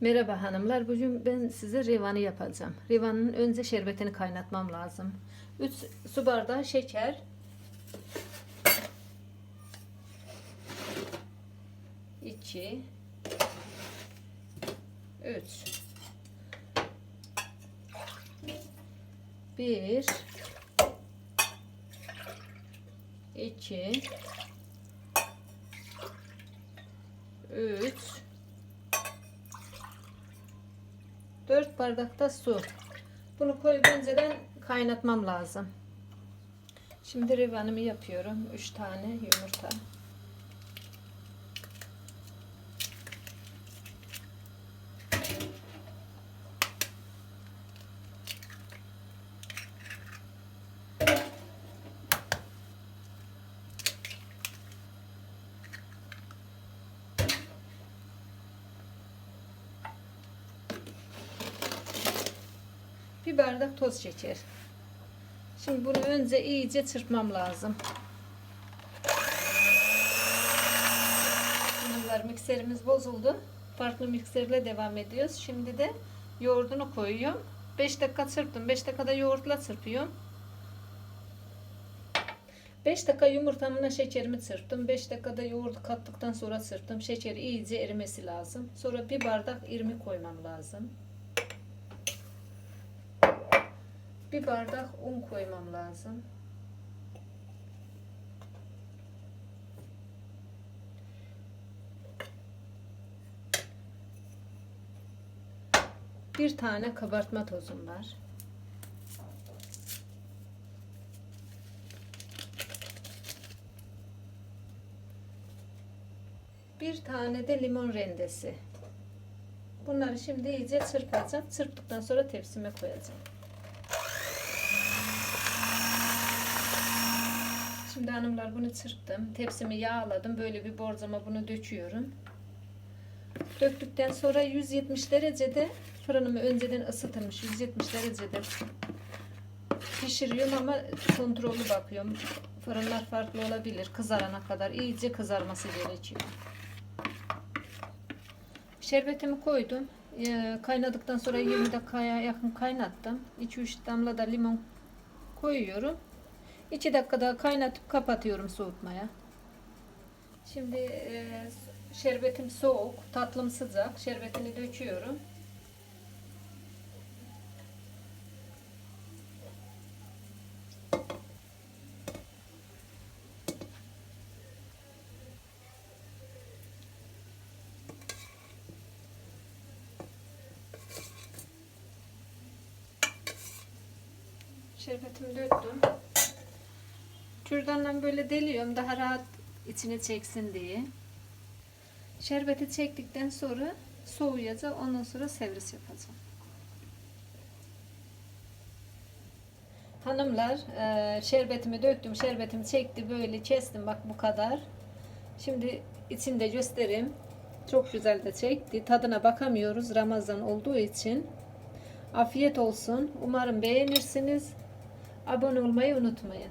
Merhaba hanımlar. Bugün ben size revanı yapacağım. Revanın önce şerbetini kaynatmam lazım. 3 su bardağı şeker. 2 3 1 2 3 buçuk bardakta su. Bunu koyup önceden kaynatmam lazım. Şimdi rivanımı yapıyorum. 3 tane yumurta. Bir bardak toz şeker. Şimdi bunu önce iyice çırpmam lazım. Hanımlar mikserimiz bozuldu. Farklı mikserle devam ediyoruz. Şimdi de yoğurdunu koyuyorum. 5 dakika çırptım. 5 dakikada yoğurtla çırpıyorum. 5 dakika yumurtamla şekerimi çırptım. 5 dakikada yoğurdu kattıktan sonra çırptım. Şekeri iyice erimesi lazım. Sonra bir bardak irmi koymam lazım. Bir bardak un koymam lazım. Bir tane kabartma tozum var. Bir tane de limon rendesi. Bunları şimdi iyice çırpacağım. Çırptıktan sonra tepsime koyacağım. Şimdi hanımlar bunu çırptım. Tepsimi yağladım. Böyle bir borcama bunu döküyorum. Döktükten sonra 170 derecede fırınımı önceden ısıtılmış 170 derecede pişiriyorum ama kontrollü bakıyorum. Fırınlar farklı olabilir. Kızarana kadar iyice kızarması gerekiyor. Şerbetimi koydum. Ee, Kaynadıktan sonra 20 dakikaya yakın kaynattım. 2-3 damla da limon koyuyorum. 2 dakika daha kaynatıp kapatıyorum soğutmaya. Şimdi e, şerbetim soğuk, tatlım sıcak. Şerbetini döküyorum. Şerbetimi döktüm. Kürdanla böyle deliyorum daha rahat içine çeksin diye. Şerbeti çektikten sonra soğuyacak. Ondan sonra servis yapacağım. Hanımlar e, şerbetimi döktüm. Şerbetimi çekti. Böyle kestim. Bak bu kadar. Şimdi içinde göstereyim. Çok güzel de çekti. Tadına bakamıyoruz Ramazan olduğu için. Afiyet olsun. Umarım beğenirsiniz. Abone olmayı unutmayın.